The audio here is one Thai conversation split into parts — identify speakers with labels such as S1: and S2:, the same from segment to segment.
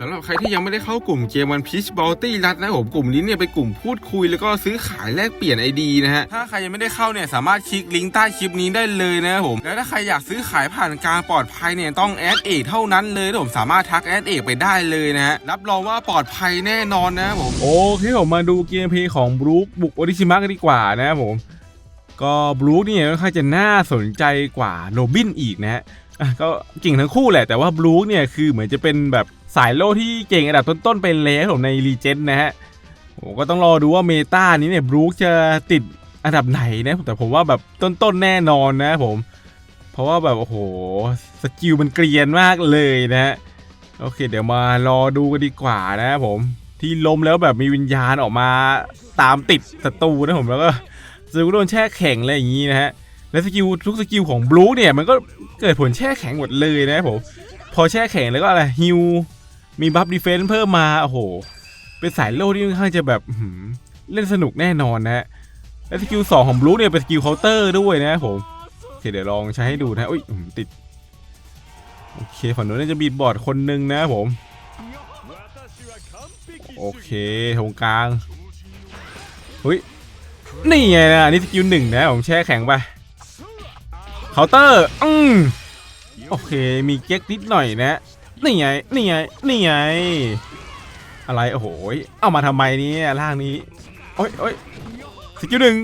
S1: สำหรับใครที่ยังไม่ได้เข้ากลุ่มเกมวันพีชบอลตี้รัดนะผมกลุ่มนี้เนี่ยเป็นกลุ่มพูดคุยแล้วก็ซื้อขายแลกเปลี่ยนไอดีนะฮะถ้าใครยังไม่ได้เข้าเนี่ยสามารถคลิกลิงก์ใต้คลิปนี้ได้เลยนะผมแล้วถ้าใครอยากซื้อขายผ่านการปลอดภัยเนี่ยต้องแอดเอกเท่านั้นเลยผมสามารถทักแอดเอกไปได้เลยนะฮะรับรองว่าปลอดภัยแน่นอนนะผมโอเคผมมาดูเกมเพลย์ของบรูคบุกโอริชิมะกันดีกว่านะผมก็บรูคเนี่ยค่อนข้างจะน่าสนใจกว่าโรบินอีกนะฮะอะก็เก่งทั้งคู่แหละแต่ว่าบลูคเนี่ยคือเหมือนจะเป็นแบบ สายโล่ที่เก่งอันดับต้นๆไปแล้วผมในรีเจนนะฮะผมก็ต้องรอดูว่าเมตานี้เนี่ยบลูคจะติดอันดับไหนนะแต่ผมว่าแบบต้นๆแน่นอนนะผม เพราะว่าแบบโอ้โหสกิลมันเกรียนมากเลยนะฮะโอเค เดี๋ยวมารอดูกันดีกว่านะผมที่ล้มแล้วแบบมีวิญญาณออกมาตามติดศัตรูนะผมแล้วก็ซื้อโดนแช่แข็งอะไรอย่างนี้นะฮะและสกิลทุกสกิลของบลูเนี่ยมันก็เกิดผลแช่แข็งหมดเลยนะผมพอแช่แข็งแล้วก็อะไรฮิว มีบัฟดีเฟนซ์เพิ่มมา โอ้โห เป็นสายโล่ที่ค่อนข้างจะแบบเล่นสนุกแน่นอนนะและสกิลสองของบลูเนี่ยเป็นสกิลเคาน์เตอร์ด้วยนะผมโอเคเดี๋ยวลองใช้ให้ดูนะอุ้ยติด โอเคฝั่งนู้นน่าจะบีดบอร์ดคนหนึ่งนะผม โอเคตรงกลางเฮ้ยนี่ไงนะอันนี่สกิลหนึ่งนะผมแช่แข็งไปเคาน์เตอร์อืมโอเคมีเก๊กนิดหน่อยนะ นี่ไง นี่ไง นี่ไง อะไร โอ้โห เอามาทำไมเนี่ยร่างนี้ โอ้ยโอ้ยสกิลหนึ่ง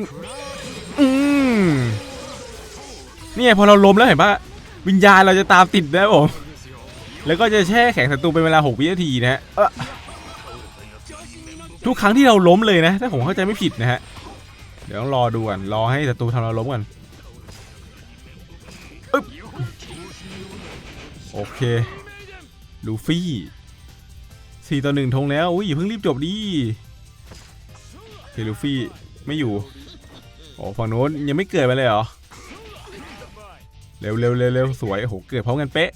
S1: อืมนี่ยพอเราล้มแล้วเห็นปะวิญญาณเราจะตามติดนะผม แล้วก็จะแช่แข็งศัตรูเป็นเวลา 6 วินาทีนะฮะทุกครั้งที่เราล้มเลยนะ ถ้าผมเข้าใจไม่ผิดนะฮะ เดี๋ยวต้องรอดูก่อนรอให้ศัตรูทำเราล้มก่อนอโอเค ลูฟี่สี่ต่อหนึ่งธงแล้วอุ้ยอย่าเพิ่งรีบจบดิเคลูฟี่ไม่อยู่โอ้ฝั่งโน้นยังไม่เกิดไปเลยเหรอ เร็วเร็วเร็วเร็วสวยโอ้โหเกิดพร้อมกันเป๊ะ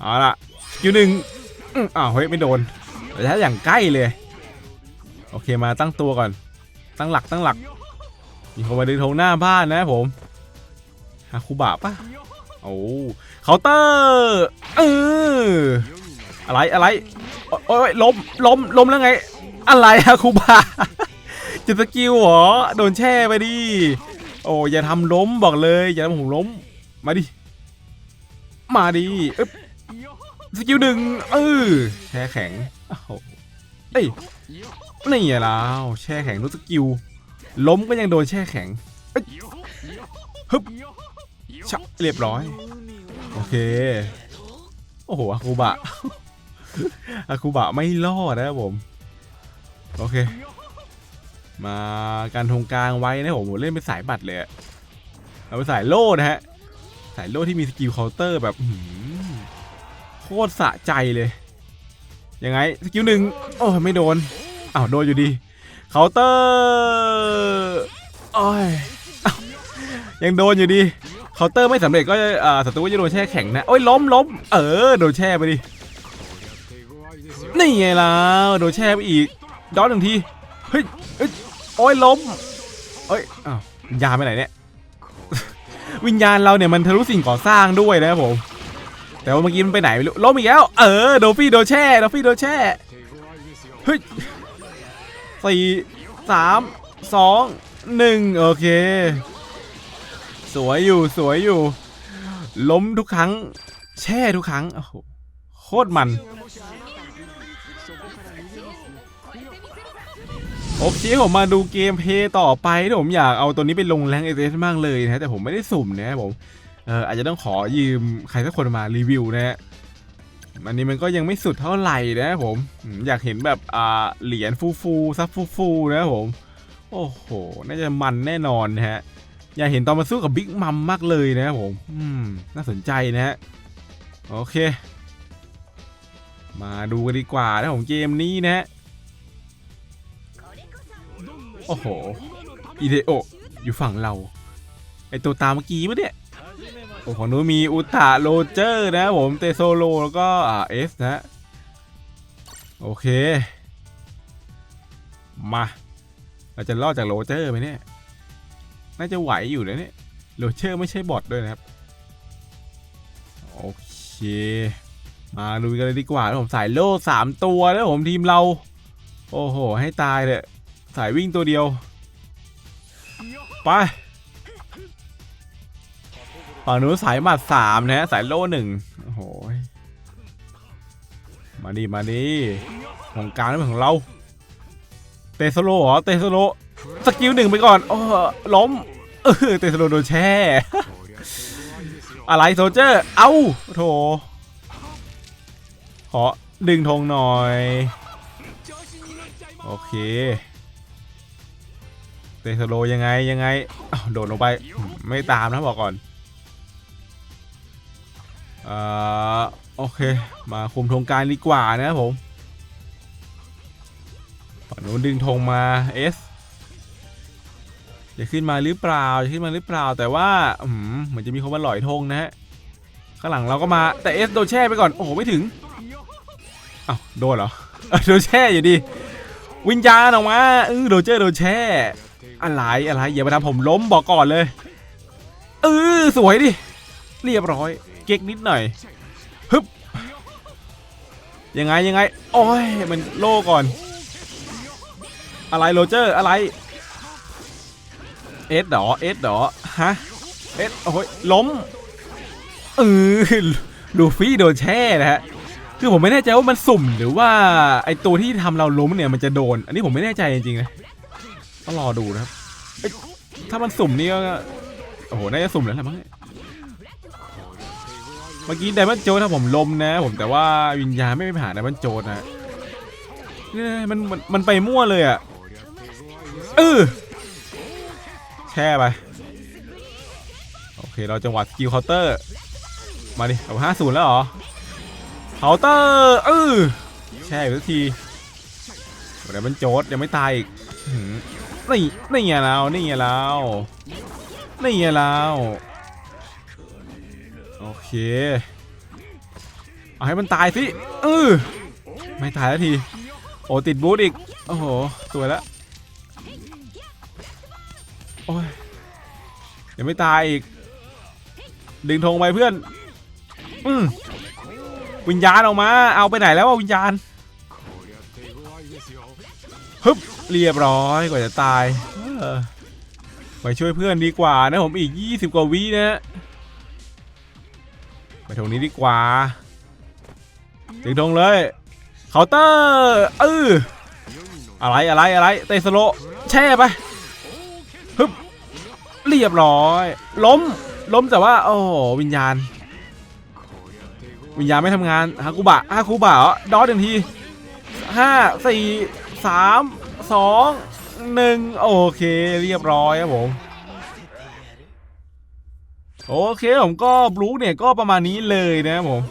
S1: เอาล่ะคิวหนึ่งอื้ออ้าวเฮ้ยไม่โดนแต่ถ้าอย่างใกล้เลย โอเคมาตั้งตัวก่อน ตั้งหลักตั้งหลักมีคนมาดึงธงหน้าบ้านนะผมฮาคุบะปะ โอ้เคาน์เตอร์เอออะไรอะไรโอ้ยล้มล้มล้มแล้วไง อะไรฮาคุบะจะสกิลหรอโดนแช่ไปดิโอ้อย่าทำล้มบอกเลย อย่าทำผมล้มมาดิมาดิอึ๊บสกิลหนึ่งเออแช่แข็งโอ้โหเอ้ยนี่ไงแล้วแช่แข็งรู้สกิลล้มก็ยังโดนแช่แข็งอ้ยฮึบ ชะเรียบร้อย โอเค โอ้โหอาคูบะอาคูบะไม่รอดนะครับผม โอเค มาการทงกลางไว้นะผมผมเล่นเป็นสายบัตรเลยเอาเป็นสายโล่นะฮะ สายโล่ที่มีสกิลเคาน์เตอร์แบบโคตรสะใจเลยยังไงสกิลหนึ่งโอ้ยไม่โดนอ้าวโดนอยู่ดีเคาน์เตอร์โอ้ยยังโดนอยู่ดี เคาน์เตอร์ไม่สำเร็จก็อ่าศัตรูก็จะโดนแช่แข็งนะโอ้ยล้มล้มเออโดนแช่ไปดินี่ไงล่ะโดนแช่ไปอีกดอนหนึ่งทีเฮ้ยโอ้ยล้มเอ้ยอ้าววิญญาไปไหนเนี่ยวิญญาณเราเนี่ยมันทะลุสิ่งก่อสร้างด้วยนะครับผม แต่ว่าเมื่อกี้มันไปไหนไม่รู้ล้มอีกแล้วเออโดฟี่โดนแช่โดฟี่โดนแช่เฮ้ยสี่สามสองหนึ่งโอเค สวยอยู่สวยอยู่ ล้มทุกครั้ง แช่ทุกครั้งโอ้โหโคตรมันโอเคผมมาดูเกมเพย์ต่อไปที่ผมอยากเอาตัวนี้ไปลงแรงเอเมากเลยนะแต่ผมไม่ได้สุ่มนะครับผมเอออาจจะต้องขอยืมใครสักคนมารีวิวนะฮะอันนี้มันก็ยังไม่สุดเท่าไหร่นะผมอยากเห็นแบบอ่าเหรียญฟูฟูซับฟูฟูนะผม โอ้โห น่าจะมันแน่นอนนะฮะ อยากเห็นตอนมาสู้กับบิ๊กมัมมากเลยนะครับผม อืม น่าสนใจนะฮะ โอเค มาดูกันดีกว่านะผมเกมนี้นะฮะ โอ้โห อีเดโอ อยู่ฝั่งเรา ไอตัวตามเมื่อกี้ปะเนี่ยโอ้ของนู้นมีอุตาโรเจอร์นะผม เตโซโล แล้วก็อ่าเอสนะ โอเค มา เราจะรอดจากโรเจอร์ไหมเนี่ย น่าจะไหวอยู่นะเนี่ยโรเจอร์ไม่ใช่บอทด้วยนะครับ โอเค มาลุยกันเลยดีกว่าผมสายโล่สามตัวแล้วผมทีมเรา โอ้โห ให้ตายเลยสายวิ่งตัวเดียว ไปฝั่งนู้นสายหมัดสามนะฮะสายโล่หนึ่งโอ้โห มาดีมาดีของกลารเป็นของเรา เตะสโลเหรอ เตะสโล สกิลหนึ่งไปก่อนโอ้ล้มเออเตะสโลโดนแช่ อะไรโซเจอร์ เอ้าโถขอดึงธงหน่อย โอเคเตะสโลยังไงยังไงโดดลงไปไม่ตามนะบอกก่อนเอ่อโอเค มาคุมธงการดีกว่านะครับผมฝั่งนู้นดึงธงมาเอส จะขึ้นมาหรือเปล่าจะขึ้นมาหรือเปล่า แต่ว่าเหมือนจะมีคนมาหลอยธงนะฮะข้างหลังเราก็มาแต่เอสโดนแช่ไปก่อนโอ้โหไม่ถึงอ้าวโดนเหรอเออโดนแช่อยู่ดี วิญญาณออกมาเออโดนเจอโดนแช่ อะไรอะไรอย่ามาทำผมล้มบอกก่อนเลยเออสวยดิเรียบร้อย เก๊กนิดหน่อยฮึบยังไงยังไงโอ้ยมันโล่ก่อน อะไรโรเจอร์อะไร เอสดอเอสดอฮะเอสโอ้ยล้มเออลูฟี่โดนแช่นะฮะคือผมไม่แน่ใจว่ามันสุ่มหรือว่าไอตัวที่ทำเราล้มเนี่ยมันจะโดน อันนี้ผมไม่แน่ใจจริงๆนะต้องรอดูนะครับถ้ามันสุ่มนี่ก็โอ้โหน่าจะสุ่มแล้วแหละมั้งเมื่อกี้ไดมอนโจถ้าผมล้มนะ ผมแต่ว่าวิญญาณไม่ไปหาไดมอนโจนะเนี่ยมันมันมันไปมั่วเลยอะเออ แช่ไป โอเค เราจังหวะสกิลเคาน์เตอร์ มาดิเอาห้าศูนย์แล้วเหรอเคาน์เตอร์เออแช่อีกสักทีเดี๋ยวมันโจดยังไม่ตายอีกนี่นี่ไงเรานี่ไงเรานี่ไงเราโอเคเอาให้มันตายสิเออไม่ตายแล้วที โอ้ติดบูทอีก โอ้โหสวยแล้ว ยังไม่ตายอีก ดึงธงไปเพื่อน อืมวิญญาณออกมา เอาไปไหนแล้ววะวิญญาณฮึบเรียบร้อยกว่าจะตายไปช่วยเพื่อนดีกว่านะผมอีก 20 กว่าวินะไปตรงนี้ดีกว่า ถึงตรงเลยเคาน์เตอร์เอออะไรอะไรอะไรเตสโลแช่ไปฮึบ เรียบร้อย ล้ม ล้มแต่ว่า โอ้โหวิญญาณ วิญญาณไม่ทำงานฮาคุบะฮาคุบะดอสหนึ่งทีห้าสี่สามสองหนึ่งโอเค เรียบร้อยครับผมโอเคผมก็บลูเนี่ยก็ประมาณนี้เลยนะครับผม